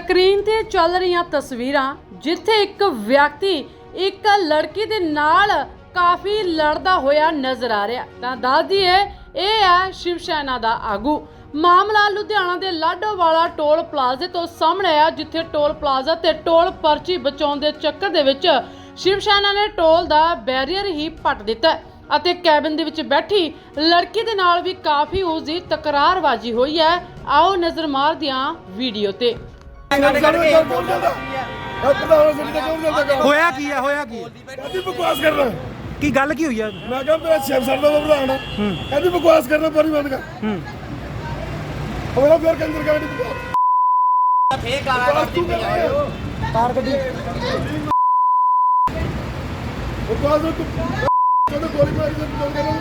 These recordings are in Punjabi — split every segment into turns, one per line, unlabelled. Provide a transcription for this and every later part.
ਸਕਰੀਨ ਤੇ ਚੱਲ ਰਹੀਆਂ ਤਸਵੀਰਾਂ, ਜਿੱਥੇ ਇੱਕ ਵਿਅਕਤੀ ਇੱਕ ਲੜਕੀ ਦੇ ਨਾਲ ਕਾਫੀ ਲੜਦਾ ਹੋਇਆ ਨਜ਼ਰ ਆ ਰਿਹਾ। ਤਾਂ ਦੱਸਦੀ ਹੈ ਇਹ ਹੈ ਸ਼ਿਵ ਸੈਨਾ ਦਾ ਆਗੂ। ਮਾਮਲਾ ਲੁਧਿਆਣਾ ਦੇ ਲਾਡੋਵਾਲਾ ਟੋਲ ਪਲਾਜ਼ੇ ਤੋਂ ਸਾਹਮਣੇ ਆਇਆ ਜਿੱਥੇ ਟੋਲ ਪਲਾਜ਼ਾ ਤੇ ਟੋਲ ਪਰਚੀ ਬਚਾਉਣ ਦੇ ਚੱਕਰ ਦੇ ਵਿੱਚ ਸ਼ਿਵ ਸੈਨਾ ਨੇ ਟੋਲ ਦਾ ਬੈਰੀਅਰ ਹੀ ਪੱਟ ਦਿੱਤਾ ਅਤੇ ਕੈਬਿਨ ਦੇ ਵਿੱਚ ਬੈਠੀ ਲੜਕੀ ਦੇ ਨਾਲ ਵੀ ਕਾਫੀ ਉਸ ਦੀ ਤਕਰਾਰਬਾਜ਼ੀ ਹੋਈ ਹੈ। ਆਓ ਨਜ਼ਰ ਮਾਰਦੇ ਵੀਡੀਓ ਤੇ।
ਹੋਇਆ ਕੀ ਹੈ ਹੋਇਆ ਕੀ ਹੈ?
ਕਹਿੰਦੀ ਬਕਵਾਸ ਕਰਨਾ
ਕੀ ਗੱਲ ਕੀ ਹੋਈ ਹੈ
ਮੈਂ ਕਿਹਾ ਮੇਰਾ ਸ਼ਿਵ ਸਰ ਦਾ ਪ੍ਰਧਾਨ ਆ ਕਹਿੰਦੀ ਬਕਵਾਸ ਕਰਨਾ ਪਰੀ ਬੰਦ ਕਰ
ਹੂੰ
ਮੇਰਾ ਫੇਰ ਕੰਦਰ ਕਹਿੰਦੀ ਬਕਵਾਸ
ਫੇਕ ਆਇਆ
ਤੂੰ ਕਰ ਰਿਹਾ ਹੈ।
ਕਾਰ ਗੱਡੀ
ਬਕਵਾਸ ਨੂੰ ਤੂੰ ਕਹਿੰਦਾ ਗੋਲੀ ਮਾਰੀ ਤੇ ਤੂੰ ਕਰ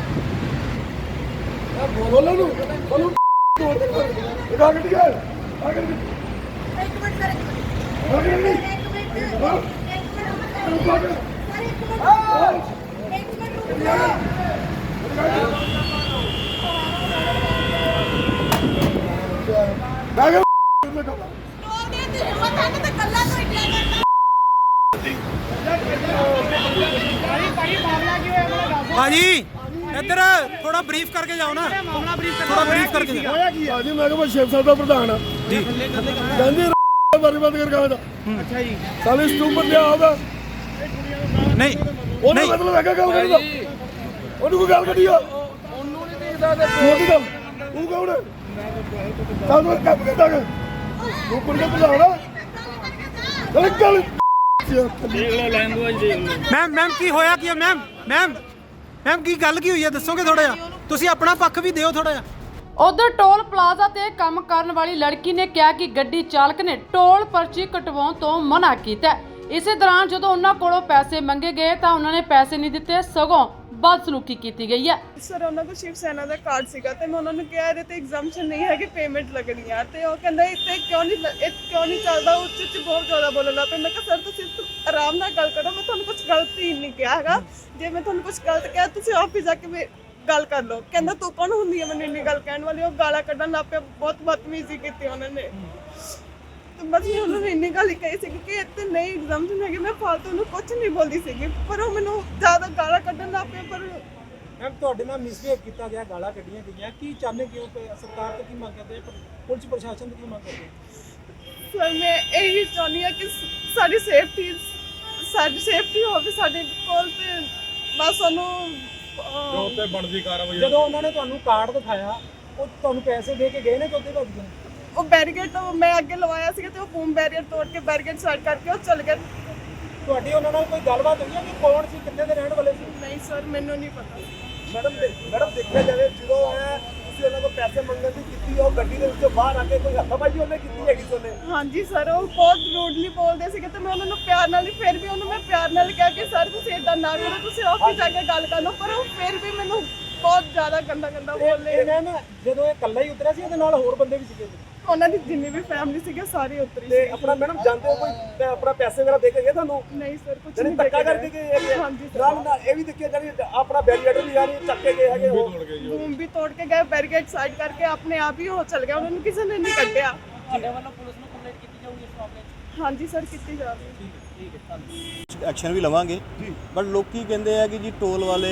ਬੋਲੋ ਨੂੰ ਬੋਲੋ ਤੋੜ ਦੇ ਇਹ ਆ ਗੱਡੀ ਆ ਆ ਗੱਡੀ
ਭਾਜੀ ਇੱਧਰ ਥੋੜਾ ਬਰੀਫ ਕਰਕੇ ਜਾਓ ਨਾ। ਮਾਮਲਾ ਬਰੀਫ ਥੋੜਾ ਬਰੀਫ ਕਰਕੇ ਜਾਓ।
ਹੋਇਆ ਕੀ ਆ ਜੀ ਮੈਂ ਕਿਹਾ ਮੈਂ ਸ਼ਿਵ ਸਰ ਦਾ ਪ੍ਰਧਾਨ ਆ।
ਜੀ।
ਕਹਿੰਦੀ ਬਾਰੀ ਬੰਦ ਕਰ ਕਹਾਂ ਦਾ
ਅੱਛਾ ਜੀ।
ਸਾਲੇ ਸਟੂਪਰ ਲਿਆ ਉਹਦਾ।
ਨਹੀਂ
ਉਹਨੇ
ਨਹੀਂ।
ਮਤਲਬ ਹੈਗਾ ਗੱਲ ਕਰਦਾ ਉਹਨੂੰ ਕੋਈ ਗੱਲ ਕੱਢੀ ਆ? ਉਹਨੂੰ ਨਹੀਂ ਦੇਖਦਾ ਤੇ ਉਹਦੀ ਗੱਲ? ਤੂੰ ਕੌਣ ਹੈ ਤਾਂ ਤੂੰ ਕੰਮ ਕਰਦਾ ਹੈ ਤੂੰ ਕੁੜੀ ਦਾ ਭਲਾਉਣਾ ਚੱਲ ਗੱਲ।
ਮੈਮ ਮੈਮ ਕੀ ਹੋਇਆ ਕੀ ਮੈਮ ਮੈਮ ਮੈਮ ਕੀ ਗੱਲ ਕੀ ਹੋਈ ਹੈ ਦੱਸੋਗੇ ਥੋੜਾ ਜਿਹਾ? ਤੁਸੀਂ ਆਪਣਾ ਪੱਖ ਵੀ ਦਿਓ ਥੋੜਾ ਜਿਹਾ।
ਉਧਰ ਟੋਲ ਪਲਾਜ਼ਾ ਤੇ ਕੰਮ ਕਰਨ ਵਾਲੀ ਲੜਕੀ ਨੇ ਕਿਹਾ ਕਿ ਗੱਡੀ ਚਾਲਕ ਨੇ ਟੋਲ ਪਰਚੀ ਕਟਵਾਉਣ ਤੋਂ ਮਨਾ ਕੀਤਾ। ਇਸੇ ਦੌਰਾਨ ਜਦੋਂ ਉਹਨਾਂ ਕੋਲੋਂ ਪੈਸੇ ਮੰਗੇ ਗਏ ਤਾਂ ਉਹਨਾਂ ਨੇ ਪੈਸੇ ਨਹੀਂ ਦਿੱਤੇ, ਸਗੋਂ ਬਦਸਲੂਕੀ ਕੀਤੀ ਗਈ ਹੈ।
ਸਰ, ਉਹਨਾਂ ਕੋਲ ਸ਼ਿਵ ਸੈਨਾ ਦਾ ਕਾਰਡ ਸੀਗਾ ਤੇ ਮੈਂ ਉਹਨਾਂ ਨੂੰ ਕਿਹਾ ਇਹਦੇ ਤੇ ਐਗਜ਼ਾਮਸ਼ਨ ਨਹੀਂ ਹੈ ਕਿ ਪੇਮੈਂਟ ਲੱਗਣੀ ਆ ਤੇ ਉਹ ਕਹਿੰਦਾ ਇੱਥੇ ਕਿਉਂ ਨਹੀਂ ਲ- ਇਹ ਕਿਉਂ ਨਹੀਂ ਚੱਲਦਾ ਉੱਚ ਉੱਚ ਬਹੁਤ ਜ਼ਿਆਦਾ ਬੋਲਣ ਲੱਗ ਪਏ। ਮੈਂ ਕਿਹਾ, ਸਰ, ਤੁਸੀਂ ਤੁ- ਆਰਾਮ ਨਾਲ ਗੱਲ ਕਰੋ, ਮੈਂ ਤੁਹਾਨੂੰ ਕੁਝ ਗਲਤ ਹੀ ਨਹੀਂ ਕਿਹਾ ਹੈਗਾ। ਜੇ ਮੈਂ ਤੁਹਾਨੂੰ ਕੁਝ ਗਲਤ ਕਿਹਾ, ਤੁਸੀਂ ਆਫਿਸ ਜਾ ਕੇ ਮੇ- ਗੱਲ ਕਰ ਲਓ। ਕਹਿੰਦਾ ਤੂੰ ਕੌਣ ਹੁੰਦੀ ਹੈ ਮੈਨੂੰ ਇੰਨੀ ਗੱਲ ਕਹਿਣ ਵਾਲੀ? ਉਹ ਗਾਲਾਂ ਕੱਢਣ ਲੱਗ ਪਿਆ ਬਹੁਤ ਬਦਤਮੀਜ਼ੀ ਕੀਤੀ ਉਹਨਾਂ ਨੇ। ਤੇ ਬਸ ਮੈਂ ਉਹਨਾਂ ਨੂੰ ਇੰਨੀ ਗੱਲ ਹੀ ਕਹੀ ਸੀ ਕਿ ਇੱਥੇ ਨਹੀਂ ਐਗਜ਼ਾਮਸ਼ਨ ਹੈਗੇ। ਮੈਂ ਫਾਲਤੂ ਨੂੰ ਕੁਝ ਨਹੀਂ ਬੋਲਦੀ ਸੀਗੀ ਪਰ ਉਹ ਮੈਨੂੰ ਜ਼ਿਆਦਾ ਗਾਲਾਂ ਕੱਢਣ ਲੱਗ ਪਿਆ ਪਰ
ਮੈਮ ਤੁਹਾਡੇ ਨਾਲ ਮਿਸਬੀਹੇਵ ਕੀਤਾ ਗਿਆ ਗਾਲਾਂ ਕੱਢੀਆਂ ਗਈਆਂ। ਕੀ ਚਾਹੁੰਦੇ ਕਿਉਂ ਸਰਕਾਰ ਤੋਂ ਕੀ ਮੰਗ ਕਰਦੇ ਪੁਲਿਸ ਪ੍ਰਸ਼ਾਸਨ ਤੋਂ ਕੀ ਮੰਗ ਕਰਦੇ
ਸਰ ਮੈਂ ਇਹੀ ਚਾਹੁੰਦੀ ਹਾਂ ਕਿ ਸਾਡੀ ਸੇਫਟੀ ਸਾਡੀ ਸੇਫਟੀ ਹੋਵੇ ਸਾਡੇ ਕੋਲ ਤੇ ਬਸ ਉਹਨੂੰ ਅਹ,
ਜਦੋਂ ਉਹਨਾਂ ਨੇ ਤੁਹਾਨੂੰ ਕਾਰਡ ਦਿਖਾਇਆ ਉਹ ਤੁਹਾਨੂੰ ਪੈਸੇ ਦੇ ਕੇ ਗਏ ਨੇ ਕਿਉਂਕਿ ਭੱਜ ਗਏ
ਉਹ ਬੈਰੀਗੇਡ ਮੈਂ ਅੱਗੇ ਲਵਾਇਆ ਸੀਗਾ ਤੇ ਉਹ ਬੂਮ ਬੈਰੀਅਰ ਤੋੜ ਕੇ ਬੈਰੀਗੇਡ ਸਾਈਡ ਕਰਕੇ ਉਹ ਚਲ ਗਏ।
ਤੁਹਾਡੀ ਉਹਨਾਂ ਨਾਲ ਕੋਈ ਗੱਲਬਾਤ ਹੋਈ ਹੈ ਕਿ ਕੌਣ ਸੀ ਕਿੱਥੇ ਦੇ ਰਹਿਣ ਵਾਲੇ ਸੀ?
ਨਹੀਂ ਸਰ ਮੈਨੂੰ ਨਹੀਂ ਪਤਾ।
ਮੈਡਮ ਮੈਡਮ ਦੇਖਿਆ ਜਾਵੇ ਜਦੋਂ ਹੈ ਤੁਸੀਂ ਉਹਨਾਂ ਕੋਲ ਪੈਸੇ ਮੰਗਣ ਦੀ ਕੀਤੀ ਉਹ ਗੱਡੀ ਦੇ ਵਿੱਚੋਂ ਬਾਹਰ ਆ ਕੇ ਕੋਈ ਹੱਥਾਬਾਜੀ ਉਹਨੇ ਕੀਤੀ ਹੈਗੀ ਸੀ ਉਹਨੇ
ਹਾਂਜੀ ਸਰ ਉਹ ਬਹੁਤ ਰੂਡਲੀ ਬੋਲਦੇ ਸੀਗੇ ਤੇ ਮੈਂ ਉਹਨਾਂ ਨੂੰ ਪਿਆਰ ਨਾਲ ਹੀ ਫਿਰ ਵੀ ਉਹਨੂੰ ਮੈਂ ਪਿਆਰ ਨਾਲ ਕਿਹਾ ਕਿ ਸਰ ਤੁਸੀਂ ਇਦਾਂ ਨਾ ਕਰੋ ਤੁਸੀਂ ਆਫਿਸ ਜਾ ਕੇ ਗੱਲ ਕਰ ਲਓ ਪਰ ਉਹ ਫਿਰ ਵੀ ਮੈਨੂੰ ਬਹੁਤ ਜ਼ਿਆਦਾ ਗੰਦਾ ਗੰਦਾ ਬੋਲੇ
ਇਹਨਾਂ ਨੇ ਜਦੋਂ ਇਹ ਇਕੱਲਾ ਹੀ ਉਤਰਿਆ ਸੀ ਇਹਦੇ ਨਾਲ ਹੋਰ ਬੰਦੇ ਵੀ ਸੀਗੇ?
ਉਹਨਾਂ ਦੀ ਜਿੰਨੀ ਵੀ ਫੈਮਿਲੀ ਸੀਗੀ ਸਾਰੀ ਉਤਰੀ
ਤੇ
ਸੀ
ਆਪਣਾ ਮੈਡਮ ਜਾਂਦੇ ਹੋ ਕੋਈ ਤੇ ਆਪਣਾ ਪੈਸੇ ਵਗੈਰਾ ਦੇ ਕੇ ਗਏ ਤੁਹਾਨੂੰ?
ਨਹੀਂ ਸਰ ਕੁਝ ਨਹੀਂ
ਧੱਕਾ ਕਰਕੇ ਗਏ ਹੈਗੇ। ਆ।
ਹਾਂਜੀ ਸਰ।
ਨਾਲ ਨਾਲ ਇਹ ਵੀ ਦੇਖਿਆ ਜਾਣੀ ਆਪਣਾ ਬੈਰੀਅਰ ਵੀ ਯਾਰ ਚੱਕ ਕੇ ਗਏ ਹੈਗੇ ਉਹ।
ਬੂਮ ਵੀ ਤੋੜ ਕੇ ਗਏ ਬੈਰੀਕੇਡ ਸਾਈਡ ਕਰਕੇ ਆਪਣੇ ਆਪ ਹੀ ਉਹ ਚਲ ਗਿਆ ਉਹਨਾਂ ਨੂੰ ਕਿਸੇ ਨੇ ਨਹੀਂ ਕੱਢਿਆ।
ਤੁਹਾਡੇ ਵੱਲੋਂ ਪੁਲਿਸ ਨੂੰ ਕੰਪਲੇਂਟ ਕੀਤੀ ਜਾਊਗੀ ਇਸ ਮਾਮਲੇ 'ਚ?
ਹਾਂਜੀ ਸਰ ਕੀਤੀ ਜਾ ਰਹੀ ਹੈ।
ਐਕਸ਼ਨ ਵੀ ਲਵਾਂਗੇ ਬਟ ਲੋਕੀ ਕਹਿੰਦੇ ਆ ਕਿ ਜੀ ਟੋਲ ਵਾਲੇ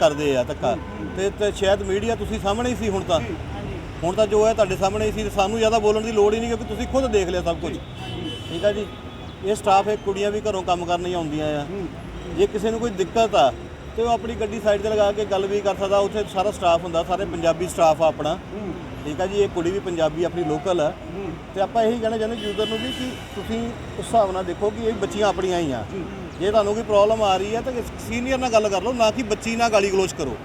ਕਰਦੇ ਆ ਧੱਕਾ। ਤੇ ਤੇ ਸ਼ਾਇਦ ਮੀਡੀਆ ਤੁਸੀਂ ਸਾਹਮਣੇ ਹੀ ਸੀ ਹੁਣ ਤਾਂ। ਹੁਣ ਤਾਂ ਜੋ ਹੈ ਤੁਹਾਡੇ ਸਾਹਮਣੇ ਸੀ ਸਾਨੂੰ ਜ਼ਿਆਦਾ ਬੋਲਣ ਦੀ ਲੋੜ ਹੀ ਨਹੀਂ ਕਿਉਂਕਿ ਤੁਸੀਂ ਖੁਦ ਦੇਖ ਲਿਆ ਸਭ ਕੁਝ। ਠੀਕ ਆ ਜੀ? ਇਹ ਸਟਾਫ ਹੈ ਕੁੜੀਆਂ ਵੀ ਘਰੋਂ ਕੰਮ ਕਰਨ ਹੀ ਆਉਂਦੀਆਂ ਆ। ਜੇ ਕਿਸੇ ਨੂੰ ਕੋਈ ਦਿੱਕਤ ਆ ਤੇ ਉਹ ਆਪਣੀ ਗੱਡੀ ਸਾਈਡ ਤੇ ਲਗਾ ਕੇ ਗੱਲ ਵੀ ਕਰ ਸਕਦਾ ਉੱਥੇ ਸਾਰਾ ਸਟਾਫ ਹੁੰਦਾ ਸਾਰੇ ਪੰਜਾਬੀ ਸਟਾਫ ਆ ਆਪਣਾ। ਠੀਕ ਆ ਜੀ? ਇਹ ਕੁੜੀ ਵੀ ਪੰਜਾਬੀ ਆਪਣੀ ਲੋਕਲ ਆ। ਤੇ ਆਪਾਂ ਇਹੀ ਕਹਿਣਾ ਚਾਹੁੰਦੇ ਯੂਜ਼ਰ ਨੂੰ ਵੀ ਕਿ ਤੁਸੀਂ ਉਸ ਹਿਸਾਬ ਨਾਲ ਦੇਖੋ ਕਿ ਇਹ ਬੱਚੀਆਂ ਆਪਣੀਆਂ ਹੀ ਆ। ਜੇ ਤੁਹਾਨੂੰ ਕੋਈ ਪ੍ਰੋਬਲਮ ਆ ਰਹੀ ਹੈ ਤਾਂ ਸੀਨੀਅਰ ਨਾਲ ਗੱਲ ਕਰ ਲਓ, ਨਾ ਕਿ ਬੱਚੀ ਨਾਲ ਗਾਲੀ ਗਲੋਚ ਕਰੋ।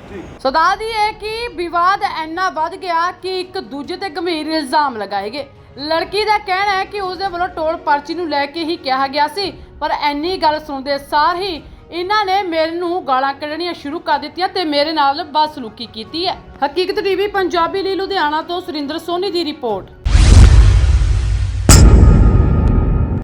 ਸੋ ਦੱਸਦੀ ਹੈ ਕਿ ਵਿਵਾਦ ਇੰਨਾ ਵੱਧ ਗਿਆ ਕਿ ਇੱਕ ਦੂਜੇ ਤੇ ਗੰਭੀਰ ਇਲਜ਼ਾਮ ਲਗਾਏ ਗਏ। ਲੜਕੀ ਦਾ ਕਹਿਣਾ ਹੈ ਕਿ ਉਸਦੇ ਵੱਲੋਂ ਟੋਲ ਪਰਚੀ ਨੂੰ ਲੈ ਕੇ ਹੀ ਕਿਹਾ ਗਿਆ ਸੀ, ਪਰ ਐਨੀ ਗੱਲ ਸੁਣਦੇ ਸਾਰ ਹੀ ਇਹਨਾਂ ਨੇ ਮੇਰੇ ਨੂੰ ਗਾਲਾਂ ਕੱਢਣੀਆਂ ਸ਼ੁਰੂ ਕਰ ਦਿੱਤੀਆਂ ਤੇ ਮੇਰੇ ਨਾਲ ਬਦਸਲੂਕੀ ਕੀਤੀ ਹੈ। ਹਕੀਕਤ ਟੀਵੀ, ਪੰਜਾਬੀ ਲਈ ਲੁਧਿਆਣਾ ਤੋਂ ਸੁਰਿੰਦਰ ਸੋਨੀ ਦੀ ਰਿਪੋਰਟ।